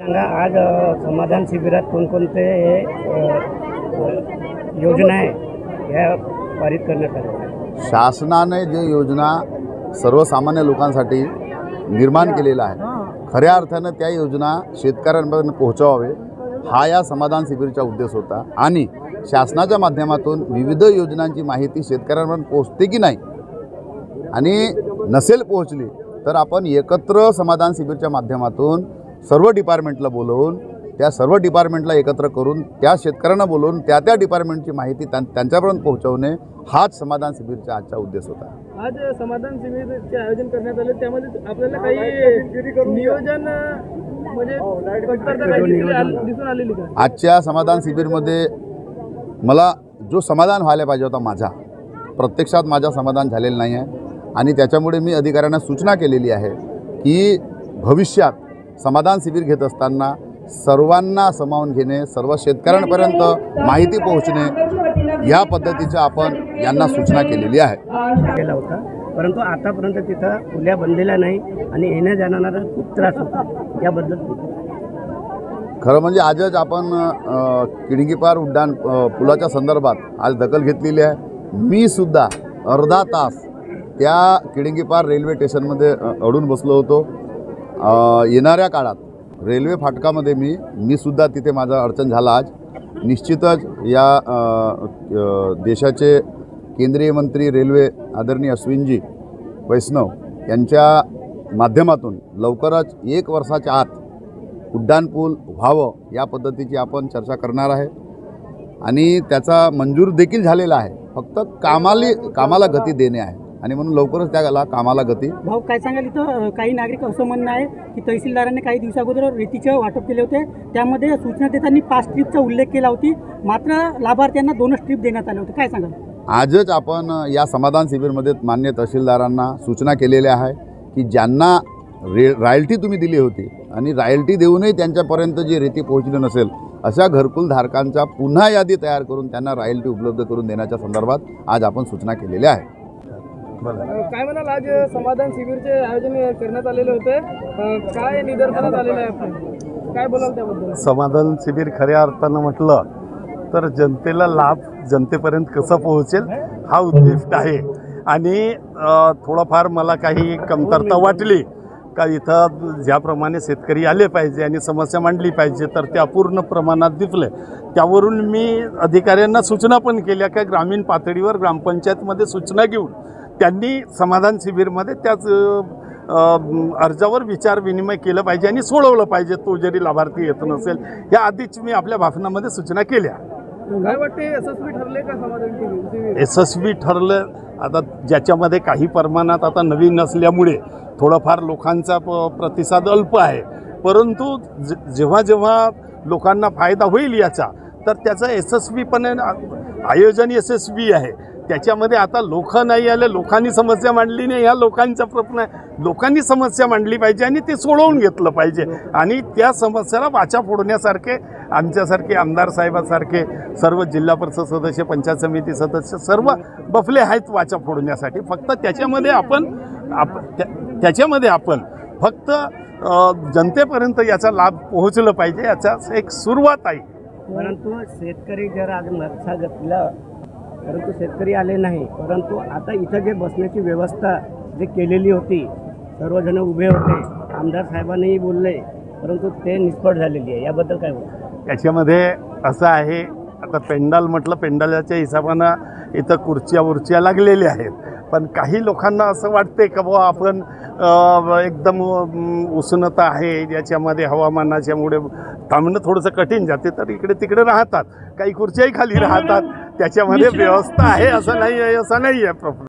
सांगा आज समाधान शिबिरात कोणकोणते अ, योजना आहे ह्या पारित करण्यात आल्या? शासनाने जे योजना सर्वसामान्य लोकांसाठी निर्माण केलेला आहे खऱ्या अर्थानं त्या योजना शेतकऱ्यांपर्यंत पोहोचवावे हा या समाधान शिबिरचा उद्देश होता. आणि शासनाच्या माध्यमातून विविध योजनांची माहिती शेतकऱ्यांपर्यंत पोहोचते की नाही आणि नसेल पोहोचली तर आपण एकत्र समाधान शिबिरच्या माध्यमातून सर्व डिपार्टमेंटला बोलवून त्या सर्व डिपार्टमेंटला एकत्र करून त्या शेतकऱ्यांना बोलवून त्या त्या डिपार्टमेंटची माहिती त्यां त्यांच्यापर्यंत पोहोचवणे हाच समाधान शिबिरचा आजचा उद्देश होता. आज समाधान शिबिरचे आयोजन करण्यात आले. त्यामध्ये आपल्याला काही नियोजन म्हणजे का? आजच्या समाधान शिबिरमध्ये मला जो समाधान व्हायला पाहिजे होता माझा प्रत्यक्षात माझा समाधान झालेलं नाही आहे आणि त्याच्यामुळे मी अधिकाऱ्यांना सूचना केलेली आहे की भविष्यात समाधान शिबिर घेत असताना सर्वांना सामावून घेणे सर्व शेतकऱ्यांपर्यंत माहिती पोहोचणे या पद्धतीच्या आपण यांना सूचना केलेली आहे. केला होता. परंतु आतापर्यंत तिथं खुल्या बनलेल्या नाही आणि येण्या जाणारा खूप त्रास होतो. याबद्दल खरं म्हणजे आजच आपण किडंगीपार उड्डाण पुलाच्या संदर्भात आज दखल घेतलेली आहे. मी सुद्धा अर्धा तास त्या किडंगीपार रेल्वे स्टेशनमध्ये अडून बसलो होतो. येणाऱ्या काळात रेल्वे फाटकामध्ये मी मी सुद्धा तिथे माझा अडचण झाला आज. निश्चितच या देशाचे केंद्रीय मंत्री रेल्वे आदरणीय अश्विनजी वैष्णव यांच्या माध्यमातून लवकरच एक वर्षाच्या आत उड्डाणपूल व्हावं या पद्धतीची आपण चर्चा करणार आहे. आणि त्याचा मंजूर देखील झालेला आहे. फक्त कामाली कामाला गती देणे आहे. आणि म्हणून लवकरच त्याला कामाला गती. भाऊ काय सांगाल इथं? काही नागरिक असं म्हणणं आहे की तहसीलदारांनी काही दिवसाअगोदर रेतीचं वाटप केले होते. त्यामध्ये सूचना देताना पाच ट्रीपचा उल्लेख केला होती. मात्र लाभार्थ्यांना दोनच ट्रीप देण्यात आले होते. काय सांगाल? आजच आपण या समाधान शिबिरमध्ये मान्य तहसीलदारांना सूचना केलेल्या आहे की ज्यांना रे रॉयल्टी तुम्ही दिली होती आणि रॉयल्टी देऊनही त्यांच्यापर्यंत जी रेती पोहोचली नसेल अशा घरकुल धारकांचा पुन्हा यादी तयार करून त्यांना रॉयल्टी उपलब्ध करून देण्याच्या संदर्भात आज आपण सूचना केलेल्या आहे. काय म्हणाल? आज समाधान शिबिरचे आयोजन करण्यात आलेले होते. काय निदर्शनात आलेलं आहे आपण? काय बोलाल त्याबद्दल? समाधान शिबिर खऱ्या अर्थानं म्हटलं तर जनतेला लाभ जनतेपर्यंत कसा पोहोचेल हा उद्दिष्ट आहे. आणि थोडंफार मला काही कमतरता वाटली का इथं ज्याप्रमाणे शेतकरी आले पाहिजे आणि समस्या मांडली पाहिजे तर ते अपूर्ण प्रमाणात दिसले. त्यावरून मी अधिकाऱ्यांना सूचना पण केल्या का ग्रामीण पातळीवर ग्रामपंचायतमध्ये सूचना घेऊन त्यांनी समाधान शिबिरमध्ये त्याच अर्जावर विचार विनिमय केलं पाहिजे आणि सोडवलं पाहिजे तो जरी लाभार्थी येत नसेल या आधीच मी आपल्या भाषणामध्ये सूचना केल्या. काय वाटते यशस्वी ठरले का समाधान शिबिर शिबिर? यशस्वी ठरलं. आता ज्याच्यामध्ये काही प्रमाणात आता नवीन असल्यामुळे थोडाफार लोकांचा प प्रतिसाद अल्प आहे. परंतु जे जेव्हा जेव्हा लोकांना फायदा होईल याचा तर त्याचा यशस्वीपणे आयोजन यशस्वी आहे. त्याच्यामध्ये आता लोक नाही आले लोकांनी समस्या मांडली नाही. ह्या लोकांचा प्रश्न आहे. लोकांनी समस्या मांडली पाहिजे आणि ते सोडवून घेतलं पाहिजे. आणि त्या समस्याला वाचा फोडण्यासारखे आमच्यासारखे आमदार साहेबासारखे सर्व जिल्हा परिषद सदस्य पंचायत समिती सदस्य सर्व बफले आहेत वाचा फोडण्यासाठी. फक्त त्याच्यामध्ये आपण आप त्या- त्याच्यामध्ये आपण फक्त जनतेपर्यंत याचा लाभ पोहोचलं पाहिजे. याचा एक सुरुवात आहे. परंतु शेतकरी जर आज नक्षा घेतलं परंतु शेतकरी आले नाही. परंतु आता इथं जे बसण्याची व्यवस्था जे केलेली होती सर्वजण उभे होते. आमदार साहेबांनीही बोलले परंतु ते निष्फळ झालेली आहे. याबद्दल काय बोल त्याच्यामध्ये असं आहे आता पेंडाल म्हटलं पेंडालाच्या हिशोबानं इथं खुर्च्या उर्च्या लागलेल्या आहेत. पण काही लोकांना असं वाटते का बुवा आपण एकदम उष्णता आहे याच्यामध्ये हवामानाच्यामुळे थांबणं थोडंसं कठीण जाते तर इकडे तिकडे राहतात. काही खुर्च्याही खाली राहतात. त्याच्यामध्ये व्यवस्था आहे असं नाही आहे असं नाही आहे